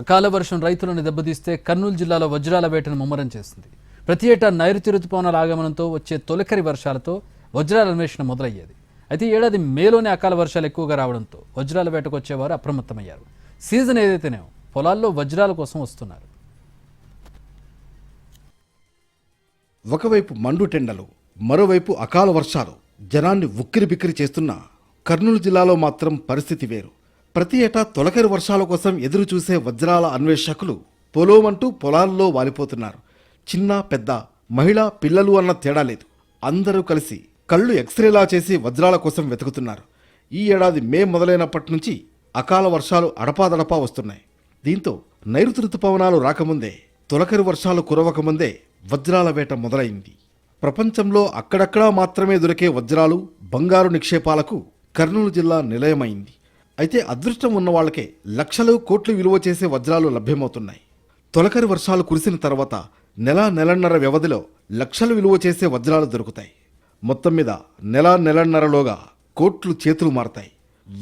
అకాల వర్షం రైతులను దెబ్బతీస్తే కర్నూలు జిల్లాలో వజ్రాల వేటను ముమ్మరం చేసింది. ప్రతి ఏటా నైరుతి రుతుపవనాల ఆగమనంతో వచ్చే తొలకరి వర్షాలతో వజ్రాల అన్వేషణ మొదలయ్యేది. అయితే ఏడాది మేలోనే అకాల వర్షాలు ఎక్కువగా రావడంతో వజ్రాల వేటకు వచ్చేవారు అప్రమత్తమయ్యారు. సీజన్ ఏదైతేనే పొలాల్లో వజ్రాల కోసం వస్తున్నారు. ఒకవైపు మండు టెండలు మరోవైపు అకాల వర్షాలు జనాన్ని ఉక్కిరి బిక్కిరి చేస్తున్న కర్నూలు జిల్లాలో మాత్రం పరిస్థితి వేరు. ప్రతి ఏటా తొలకరి వర్షాల కోసం ఎదురు చూసే వజ్రాల అన్వేషకులు పొలోమంటూ పొలాల్లో వాలిపోతున్నారు. చిన్న పెద్ద మహిళ పిల్లలు అన్న తేడా లేదు. అందరూ కలిసి కళ్ళు ఎక్స్రేలా చేసి వజ్రాల కోసం వెతుకుతున్నారు. ఈ ఏడాది మే మొదలైనప్పటి నుంచి అకాల వర్షాలు అడపాదడపా వస్తున్నాయి. దీంతో నైరుతి ఋతుపవనాలు రాకముందే తొలకరి వర్షాలు కురవకముందే వజ్రాల వేట మొదలైంది. ప్రపంచంలో అక్కడక్కడా మాత్రమే దొరికే వజ్రాలు బంగారు నిక్షేపాలకు కర్నూలు జిల్లా నిలయమైంది. అయితే అదృష్టం ఉన్న వాళ్ళకే లక్షలు కోట్లు విలువ చేసే వజ్రాలు లభ్యమవుతున్నాయి. తొలకరి వర్షాలు కురిసిన తర్వాత నెల నెలన్నర వ్యవధిలో లక్షలు విలువ చేసే వజ్రాలు దొరుకుతాయి. మొత్తం మీద నెల నెలన్నరలోగా కోట్లు చేతులు మారతాయి.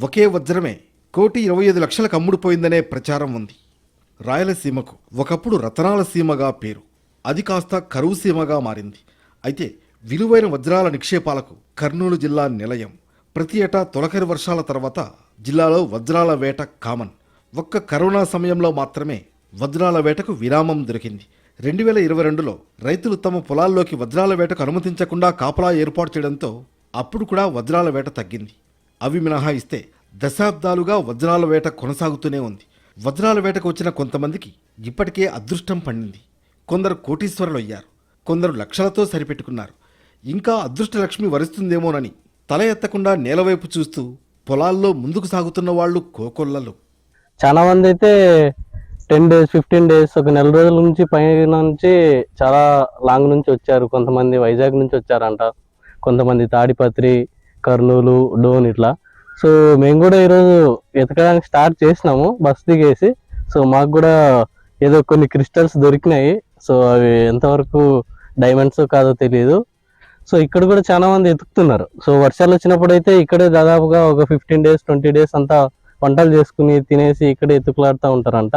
ఒకే వజ్రమే కోటి ఇరవై ఐదు లక్షలకు అమ్ముడుపోయిందనే ప్రచారం ఉంది. రాయలసీమకు ఒకప్పుడు రతనాల సీమగా పేరు. అది కాస్త కరువు సీమగా మారింది. అయితే విలువైన వజ్రాల నిక్షేపాలకు కర్నూలు జిల్లా నిలయం. ప్రతి ఏటా తొలకరి వర్షాల తర్వాత జిల్లాలో వజ్రాల వేట కామన్. ఒక్క కరోనా సమయంలో మాత్రమే వజ్రాల వేటకు విరామం దొరికింది. రెండు వేల ఇరవై రెండులో రైతులు తమ పొలాల్లోకి వజ్రాల వేటకు అనుమతించకుండా కాపలా ఏర్పాటు చేయడంతో అప్పుడు కూడా వజ్రాల వేట తగ్గింది. అవి మినహాయిస్తే దశాబ్దాలుగా వజ్రాల వేట కొనసాగుతూనే ఉంది. వజ్రాల వేటకు వచ్చిన కొంతమందికి ఇప్పటికే అదృష్టం పండింది. కొందరు కోటీశ్వరులు అయ్యారు కొందరు లక్షలతో సరిపెట్టుకున్నారు. ఇంకా అదృష్టలక్ష్మి వరిస్తుందేమోనని తల ఎత్తకుండా నేలవైపు చూస్తూ పొలాల్లో ముందుకు సాగుతున్న వాళ్ళు కోకొల్లలు. చాలా మంది అయితే టెన్ డేస్ ఫిఫ్టీన్ డేస్ ఒక నెల రోజుల నుంచి పైన నుంచి చాలా లాంగ్ నుంచి వచ్చారు. కొంతమంది వైజాగ్ నుంచి వచ్చారంట. కొంతమంది తాడిపత్రి కర్నూలు డోన్ ఇట్లా. సో మేము కూడా ఈరోజు ఎతకడానికి స్టార్ట్ చేసినాము బస్ దిగేసి. సో మాకు కూడా ఏదో కొన్ని క్రిస్టల్స్ దొరికినాయి. సో అవి ఎంతవరకు డైమండ్స్ కాదో తెలియదు సో ఇక్కడ కూడా చాలా మంది ఎతుకుతున్నారు. సో వర్షాలు వచ్చినప్పుడు అయితే ఇక్కడే దాదాపుగా ఒక ఫిఫ్టీన్ డేస్ ట్వంటీ డేస్ అంతా వంటలు చేసుకుని తినేసి ఇక్కడే ఎత్తుకులాడుతూ ఉంటారంట.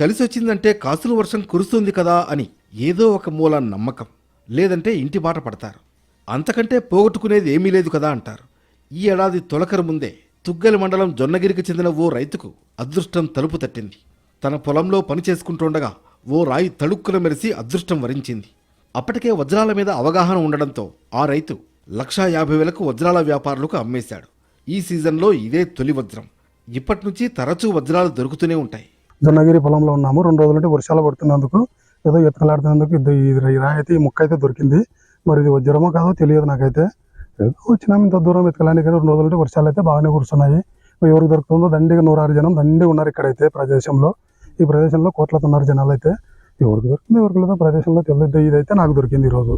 కలిసి వచ్చిందంటే కాసులు వర్షం కురుస్తుంది కదా అని ఏదో ఒక మూల నమ్మకం. లేదంటే ఇంటి బాట పడతారు. అంతకంటే పోగొట్టుకునేది ఏమీ లేదు కదా అంటారు. ఈ ఏడాది తొలకర ముందే తుగ్గలి మండలం జొన్నగిరికి చెందిన ఓ రైతుకు అదృష్టం తలుపు తట్టింది. తన పొలంలో పని చేసుకుంటుండగా ఓ రాయి తడుక్కున మెరిసి అదృష్టం వరించింది. అప్పటికే వజ్రాల మీద అవగాహన ఉండడంతో ఆ రైతు లక్షా యాభై వేలకు వజ్రాల వ్యాపారులకు అమ్మేశాడు. ఈ సీజన్లో ఇదే తొలి వజ్రం. ఇప్పటి నుంచి తరచూ వజ్రాలు దొరుకుతూనే ఉంటాయి. జొన్నగిరి పొలంలో ఉన్నాము. రెండు రోజుల నుండి వర్షాలు పడుతున్నందుకు ఏదో ఎత్తుకలాడుతున్నందుకు ఇది రాయితీ రాయి అయితే ఈ ముక్క అయితే దొరికింది. మరి ఇది వజ్రమో కాదో తెలియదు నాకైతే. ఏదో వచ్చినాము ఇంత దూరం ఎత్తుకలానికి రెండు రోజుల నుండి వర్షాలు అయితే బాగానే కురుస్తున్నాయి. ఎవరికి దొరుకుతుందో దండిగా నూరారు జనం దండిగా ఉన్నారు ఇక్కడైతే ప్రదేశంలో. ఈ ప్రదేశంలో కోట్లతో ఉన్నారు జనాలు అయితే ఎవరికి దొరుకుతుందో ఎవరికి లేదో ప్రదేశంలో తెలియదు ఇదైతే నాకు దొరికింది ఈరోజు.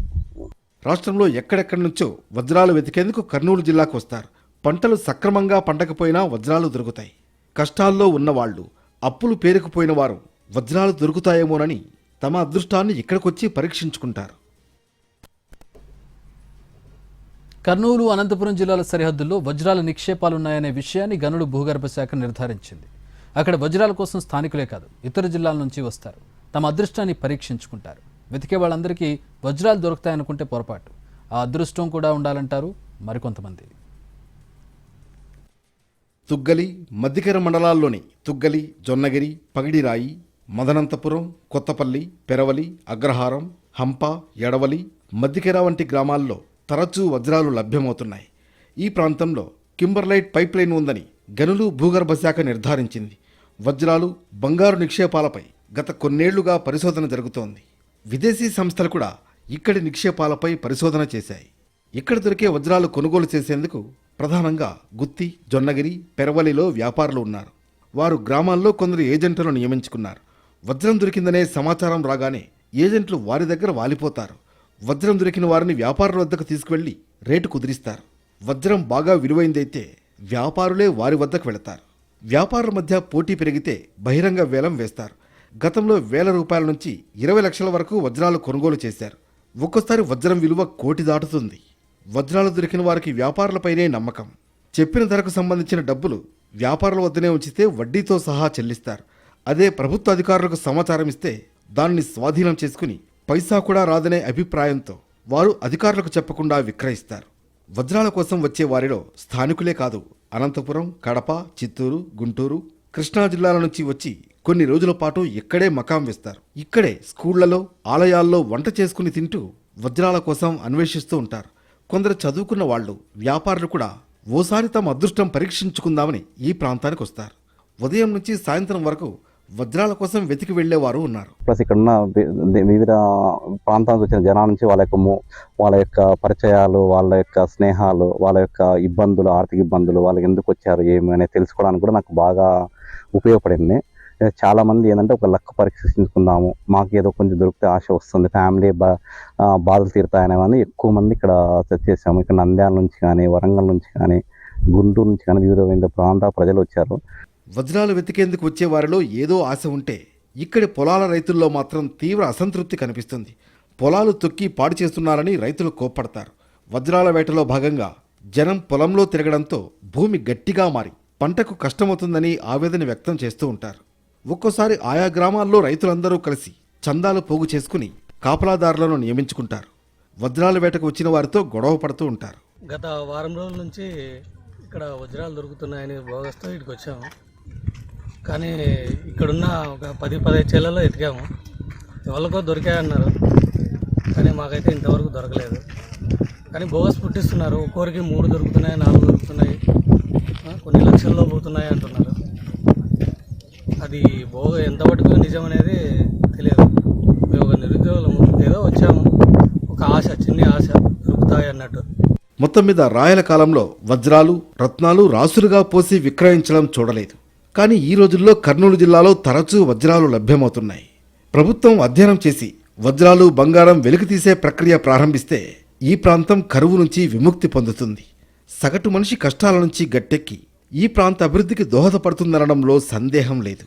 రాష్ట్రంలో ఎక్కడెక్కడి నుంచో వజ్రాలు వెతికేందుకు కర్నూలు జిల్లాకు వస్తారు. పంటలు సక్రమంగా పండకపోయినా వజ్రాలు దొరుకుతాయి. కష్టాల్లో ఉన్నవాళ్ళు అప్పులు పేరుకుపోయిన వారు వజ్రాలు దొరుకుతాయేమోనని తమ అదృష్టాన్ని ఇక్కడికొచ్చి పరీక్షించుకుంటారు. కర్నూలు అనంతపురం జిల్లాల సరిహద్దుల్లో వజ్రాల నిక్షేపాలున్నాయనే విషయాన్ని గనుడు భూగర్భ శాఖ నిర్ధారించింది. అక్కడ వజ్రాల కోసం స్థానికులే కాదు ఇతర జిల్లాల నుంచి వస్తారు. తమ అదృష్టాన్ని పరీక్షించుకుంటారు. వెతికే వాళ్ళందరికీ వజ్రాలు దొరుకుతాయనుకుంటే పొరపాటు. ఆ అదృష్టం కూడా ఉండాలంటారు మరికొంతమంది. తుగ్గలి మధ్యకర మండలాల్లోని తుగ్గలి జొన్నగిరి పగిడిరాయి మదనంతపురం కొత్తపల్లి పెరవలి అగ్రహారం హంప ఎడవలి మధ్యకెర వంటి గ్రామాల్లో తరచూ వజ్రాలు లభ్యమవుతున్నాయి. ఈ ప్రాంతంలో కింబర్లైట్ పైప్లైన్ ఉందని గనులు భూగర్భ శాఖ నిర్ధారించింది. వజ్రాలు బంగారు నిక్షేపాలపై గత కొన్నేళ్ళుగా పరిశోధన జరుగుతోంది. విదేశీ సంస్థలు కూడా ఇక్కడి నిక్షేపాలపై పరిశోధన చేశాయి. ఇక్కడ దొరికే వజ్రాలు కొనుగోలు చేసేందుకు ప్రధానంగా గుత్తి జొన్నగిరి పెరవలిలో వ్యాపారులు ఉన్నారు. వారు గ్రామాల్లో కొందరు ఏజెంట్లను నియమించుకున్నారు. వజ్రం దొరికిందనే సమాచారం రాగానే ఏజెంట్లు వారి దగ్గర వాలిపోతారు. వజ్రం దొరికిన వారిని వ్యాపారుల వద్దకు తీసుకువెళ్ళి రేటు కుదిరిస్తారు. వజ్రం బాగా విలువైందైతే వ్యాపారులే వారి వద్దకు వెళతారు. వ్యాపారుల మధ్య పోటీ పెరిగితే బహిరంగ వేలం వేస్తారు. గతంలో వేల రూపాయల నుంచి ఇరవై లక్షల వరకు వజ్రాలు కొనుగోలు చేశారు. ఒక్కోసారి వజ్రం విలువ కోటి దాటుతుంది. వజ్రాలు దొరికిన వారికి వ్యాపారులపైనే నమ్మకం. చెప్పిన ధరకు సంబంధించిన డబ్బులు వ్యాపారుల వద్దనే ఉంచితే వడ్డీతో సహా చెల్లిస్తారు. అదే ప్రభుత్వ అధికారులకు సమాచారం ఇస్తే దానిని స్వాధీనం చేసుకుని పైసా కూడా రాదనే అభిప్రాయంతో వారు అధికారులకు చెప్పకుండా విక్రయిస్తారు. వజ్రాల కోసం వచ్చే వారిలో స్థానికులే కాదు అనంతపురం కడప చిత్తూరు గుంటూరు కృష్ణా జిల్లాల నుంచి వచ్చి కొన్ని రోజుల పాటు ఇక్కడే మకాం వేస్తారు. ఇక్కడే స్కూళ్ళలో ఆలయాల్లో వంట చేసుకుని తింటూ వజ్రాల కోసం అన్వేషిస్తూ ఉంటారు. కొందరు చదువుకున్న వాళ్ళు వ్యాపారులు కూడా ఓసారి తమ అదృష్టం పరీక్షించుకుందామని ఈ ప్రాంతానికి వస్తారు. ఉదయం నుంచి సాయంత్రం వరకు వజ్రాల కోసం వెతికి వెళ్ళేవారు ఉన్నారు. ప్లస్ ఇక్కడ ఉన్న వివిధ ప్రాంతానికి వచ్చిన జనాల నుంచి వాళ్ళ యొక్క వాళ్ళ యొక్క పరిచయాలు వాళ్ళ యొక్క స్నేహాలు వాళ్ళ యొక్క ఇబ్బందులు ఆర్థిక ఇబ్బందులు వాళ్ళకి ఎందుకు వచ్చారు ఏమి అనేది తెలుసుకోవడానికి కూడా నాకు బాగా ఉపయోగపడింది. చాలామంది ఏంటంటే ఒక లక్ పరీక్షించుకుందాము. మాకు ఏదో కొంచెం దొరికితే ఆశ వస్తుంది. ఫ్యామిలీ బా బాధలు తీరుతాయనేవని ఎక్కువ మంది ఇక్కడ చేసాము ఇక్కడ నంద్యాల నుంచి కానీ వరంగల్ నుంచి కానీ గుంటూరు నుంచి కానీ వివిధ వివిధ ప్రాంతాల ప్రజలు వచ్చారు. వజ్రాలు వెతికేందుకు వచ్చే వారిలో ఏదో ఆశ ఉంటే ఇక్కడి పొలాల రైతుల్లో మాత్రం తీవ్ర అసంతృప్తి కనిపిస్తుంది. పొలాలు తొక్కి పాడు చేస్తున్నారని రైతులు కోప్పడతారు. వజ్రాల వేటలో భాగంగా జనం పొలంలో తిరగడంతో భూమి గట్టిగా మారి పంటకు కష్టమవుతుందని ఆవేదన వ్యక్తం చేస్తూ ఉంటారు. ఒక్కోసారి ఆయా గ్రామాల్లో రైతులందరూ కలిసి చందాలు పోగు చేసుకుని కాపలాదారులను నియమించుకుంటారు. వజ్రాల వేటకు వచ్చిన వారితో గొడవ పడుతూ ఉంటారు. గత వారం రోజుల నుంచి ఇక్కడ వజ్రాలు దొరుకుతున్నాయని భోగస్తో ఇక్కడికి వచ్చాము. కానీ ఇక్కడున్న ఒక పది పదిహేను చేలలో ఎతికాము. ఎవరికో దొరికాయన్నారు. కానీ మాకైతే ఇంతవరకు దొరకలేదు. కానీ బోగస్ పుట్టిస్తున్నారు. ఒక్కొరికి మూడు దొరుకుతున్నాయి నాలుగు దొరుకుతున్నాయి. కొన్ని లక్షల్లో పోతున్నాయి అంటున్నారు. అది బోగా ఎంత మటుకు నిజం అనేది తెలియదు. మేము ఒక నిరుద్యోగులము ఏదో వచ్చాము. ఒక ఆశ చిన్న ఆశ దొరుకుతాయి అన్నట్టు. మొత్తం మీద రాయల కాలంలో వజ్రాలు రత్నాలు రాసులుగా పోసి విక్రయించడం చూడలేదు. కానీ ఈ రోజుల్లో కర్నూలు జిల్లాలో తరచూ వజ్రాలు లభ్యమవుతున్నాయి. ప్రభుత్వం అధ్యయనం చేసి వజ్రాలు బంగారం వెలికితీసే ప్రక్రియ ప్రారంభిస్తే ఈ ప్రాంతం కరువు నుంచి విముక్తి పొందుతుంది. సగటు మనిషి కష్టాల నుంచి గట్టెక్కి ఈ ప్రాంత అభివృద్ధికి దోహదపడుతుందనడంలో సందేహం లేదు.